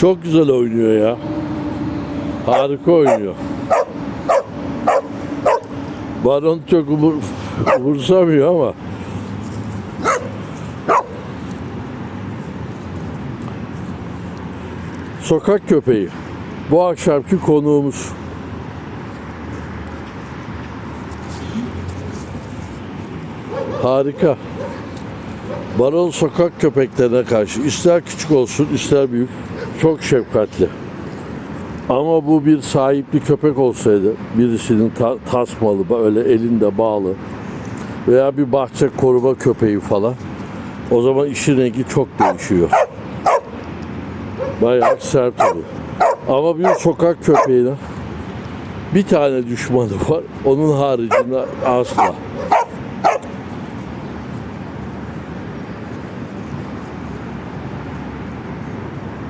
Çok güzel oynuyor ya. Harika oynuyor. Baron çok umur, umursamıyor ama Sokak köpeği. Bu akşamki konuğumuz. Harika. Baron sokak köpeklerine karşı ister küçük olsun ister büyük çok şefkatli. Ama bu bir sahipli köpek olsaydı birisinin ta- tasmalı böyle elinde bağlı veya bir bahçe koruma köpeği falan o zaman işin rengi çok değişiyor. Bayağı sert oluyor. Ama bir sokak köpeğine bir tane düşmanı var. Onun haricinde asla.